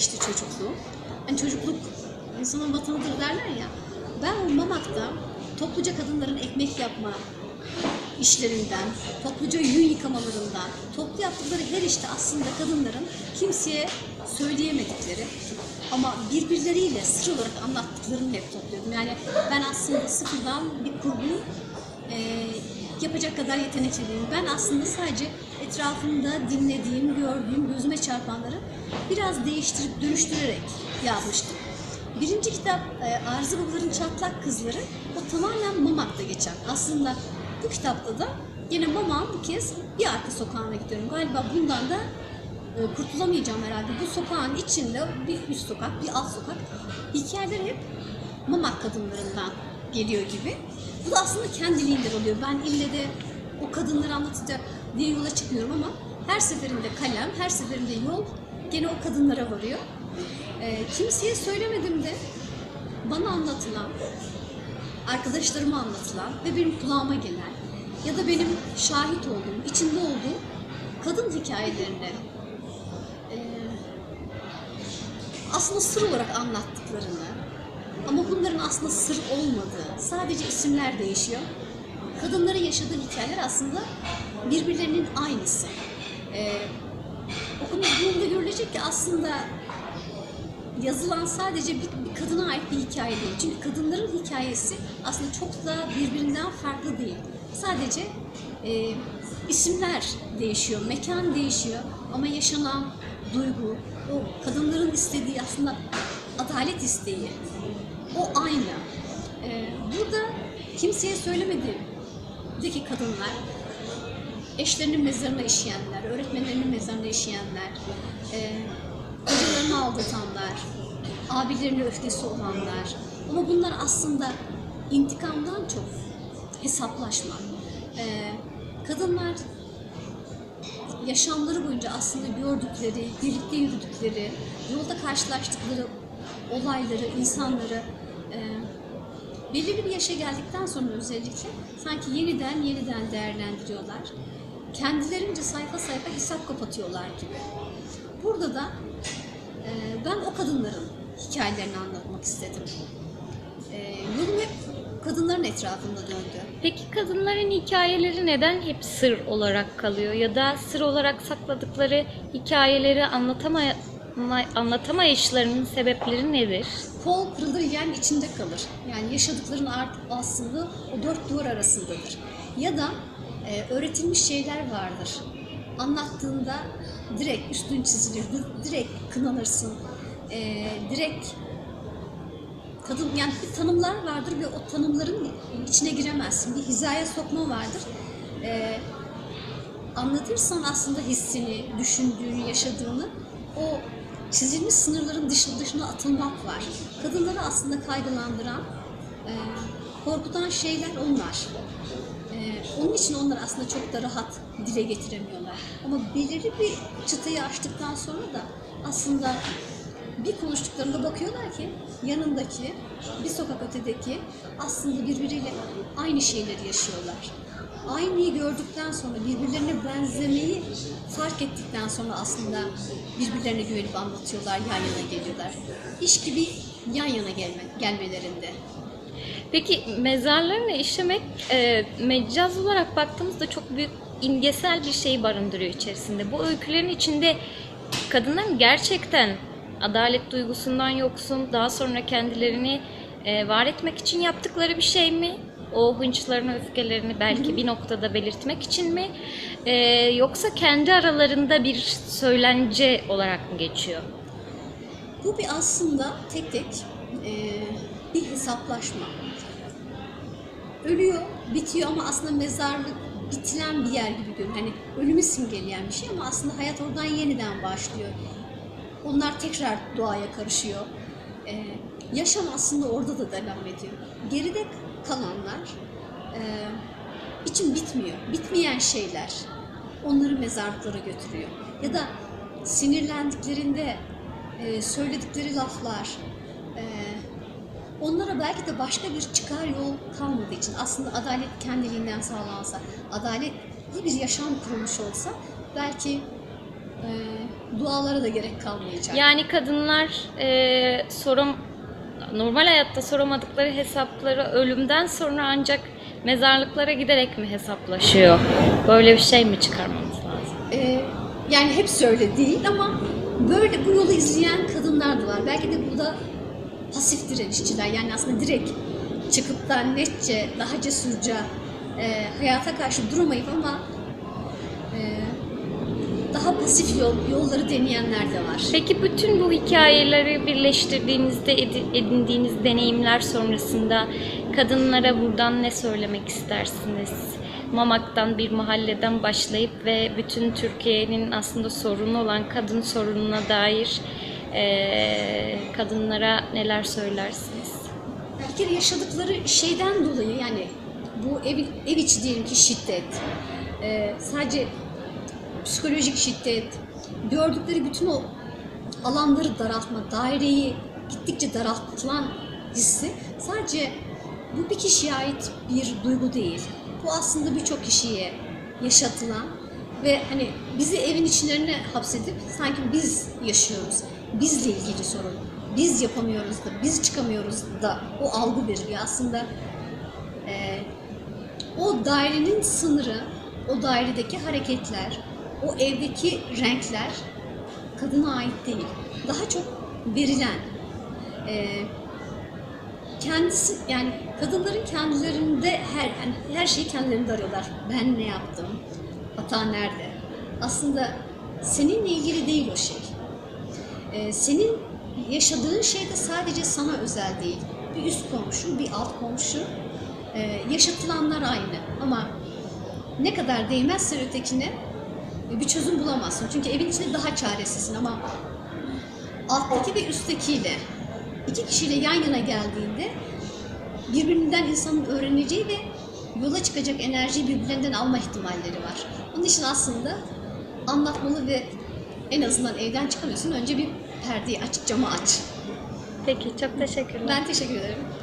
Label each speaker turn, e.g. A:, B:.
A: geçti çocukluğum. Hani çocukluk insanın vatanıdır derler ya. Ben o Mamak'ta topluca kadınların ekmek yapma işlerinden, topluca yün yıkamalarından, toplu yaptıkları her işte aslında kadınların kimseye söyleyemedikleri ama birbirleriyle sır olarak anlattıklarını hep topluyordum. Yani ben aslında sıfırdan bir kurgu e, yapacak kadar yetenekli değilim. Ben aslında sadece etrafımda dinlediğim, gördüğüm, gözüme çarpanları biraz değiştirip dönüştürerek yazmıştım. Birinci kitap e, Arzu Babaların Çatlak Kızları o tamamen Mamak'ta geçen. Aslında bu kitapta da yine Mamak'ın bu kez bir arka sokağına gidiyorum. Galiba bundan da e, kurtulamayacağım herhalde. Bu sokağın içinde bir üst sokak, bir alt sokak. Hikayeler hep Mamak kadınlarından geliyor gibi. Bu da aslında kendiliğinden oluyor. Ben ille de o kadınları anlatacak diye yola çıkmıyorum ama her seferinde kalem, her seferinde yol gene o kadınlara varıyor. E, kimseye söylemedim de bana anlatılan, arkadaşlarıma anlatılan ve benim kulağıma gelen ya da benim şahit olduğum, içinde olduğum kadın hikayelerine e, aslında sır olarak anlattıklarını ama bunların aslında sır olmadığı, sadece isimler değişiyor. Kadınların yaşadığı hikayeler aslında birbirlerinin aynısı. E, okunduğunda görülecek ki aslında yazılan sadece bir, bir kadına ait bir hikaye değil. Çünkü kadınların hikayesi aslında çok da birbirinden farklı değil. Sadece e, isimler değişiyor, mekan değişiyor ama yaşanan duygu, o kadınların istediği aslında adalet isteği, o aynı. E, burada kimseye söylemediğimdeki kadınlar, eşlerinin mezarına işeyenler, öğretmenlerinin mezarına işeyenler, e, kocalarını aldatanlar, abilerine öfkesi olanlar. Ama bunlar aslında intikamdan çok hesaplaşma. Ee, kadınlar yaşamları boyunca aslında gördükleri, birlikte yürüdükleri, yolda karşılaştıkları olayları, insanları e, belirli bir yaşa geldikten sonra özellikle sanki yeniden yeniden değerlendiriyorlar. Kendilerince sayfa sayfa hesap kapatıyorlar gibi. Burada da e, ben o kadınların hikayelerini anlatmak istedim. E, yolum hep kadınların etrafında döndü.
B: Peki kadınların hikayeleri neden hep sır olarak kalıyor ya da sır olarak sakladıkları hikayeleri anlatama anlatamayışlarının sebepleri nedir?
A: Kol kırılır yiyen içinde kalır. Yani yaşadıkların artık aslında o dört duvar arasındadır. Ya da e, öğretilmiş şeyler vardır. Anlattığında direkt üstün çizilir, direkt kınanırsın, e, direkt kadın yani bir tanımlar vardır ve o tanımların içine giremezsin. Bir hizaya sokma vardır. E, anlatırsan aslında hissini, düşündüğünü, yaşadığını o çizilmiş sınırların dışına, dışına atılmak var. Kadınları aslında kaygılandıran, e, korkutan şeyler onlar. E, onun için onlar aslında çok da rahat dile getiremiyorlar. Ama belirli bir çıtayı aştıktan sonra da aslında bir konuştuklarında bakıyorlar ki yanındaki, bir sokak ötedeki aslında birbiriyle aynı şeyleri yaşıyorlar. Aynıyı gördükten sonra birbirlerine benzemeyi fark ettikten sonra aslında birbirlerine güvenip anlatıyorlar, yan yana geliyorlar. İş gibi yan yana gelme, gelmelerinde.
B: Peki mezarlarını işlemek e, mecaz olarak baktığımızda çok büyük imgesel bir şey barındırıyor içerisinde. Bu öykülerin içinde kadınların gerçekten adalet duygusundan yoksun, daha sonra kendilerini e, var etmek için yaptıkları bir şey mi? O hınçlarını, öfkelerini belki bir noktada belirtmek için mi? E, yoksa kendi aralarında bir söylence olarak mı geçiyor?
A: Bu bir aslında tek tek e, bir hesaplaşma. Ölüyor, bitiyor ama aslında mezarlık bitilen bir yer gibi görünüyor. Hani ölümü simgeleyen bir şey ama aslında hayat oradan yeniden başlıyor. Onlar tekrar doğaya karışıyor. Ee, yaşam aslında orada da devam ediyor. Geride kalanlar e, için bitmiyor. Bitmeyen şeyler onları mezarlıklara götürüyor. Ya da sinirlendiklerinde e, söyledikleri laflar, e, onlara belki de başka bir çıkar yol kalmadığı için aslında adalet kendiliğinden sağlansa, adaletli bir yaşam kurulmuş olsa belki e, dualara da gerek kalmayacak.
B: Yani kadınlar e, sorum normal hayatta soramadıkları hesapları ölümden sonra ancak mezarlıklara giderek mi hesaplaşıyor? Böyle bir şey mi çıkarmamız lazım?
A: Ee, yani hepsi öyle değil ama böyle bu yolu izleyen kadınlar da var. Belki de bu da pasif direnişçiler. Yani aslında direkt çıkıp da netçe, daha cesurca e, hayata karşı duramayıp ama daha pasif yol, yolları deneyenler de var.
B: Peki bütün bu hikayeleri birleştirdiğinizde edi- edindiğiniz deneyimler sonrasında kadınlara buradan ne söylemek istersiniz? Mamak'tan bir mahalleden başlayıp ve bütün Türkiye'nin aslında sorunu olan kadın sorununa dair eee, kadınlara neler söylersiniz?
A: Bir kere yaşadıkları şeyden dolayı yani bu ev, ev içi diyelim ki şiddet, e, sadece psikolojik şiddet, gördükleri bütün o alanları daraltma, daireyi gittikçe daraltılan hissi sadece bu bir kişiye ait bir duygu değil. Bu aslında birçok kişiye yaşatılan ve hani bizi evin içlerine hapsedip sanki biz yaşıyoruz. Bizle ilgili sorun. Biz yapamıyoruz da, biz çıkamıyoruz da o algı veriliyor. Aslında e, o dairenin sınırı, o dairedeki hareketler, o evdeki renkler kadına ait değil. Daha çok verilen, e, kendisi yani kadınların kendilerinde her yani her şeyi kendilerinde arıyorlar. Ben ne yaptım? Hata nerede? Aslında seninle ilgili değil o şey. E, senin yaşadığın şey de sadece sana özel değil. Bir üst komşu, bir alt komşu. E, yaşatılanlar aynı ama ne kadar değmezsen ötekine bir çözüm bulamazsın. Çünkü evin içinde daha çaresizsin ama alttaki ve üsttekiyle iki kişiyle yan yana geldiğinde birbirinden insanın öğreneceği ve yola çıkacak enerjiyi birbirlerinden alma ihtimalleri var. Onun için aslında anlatmalı ve en azından evden çıkamıyorsun. Önce bir perdeyi aç, camı aç.
B: Peki çok teşekkürler.
A: Ben teşekkür ederim.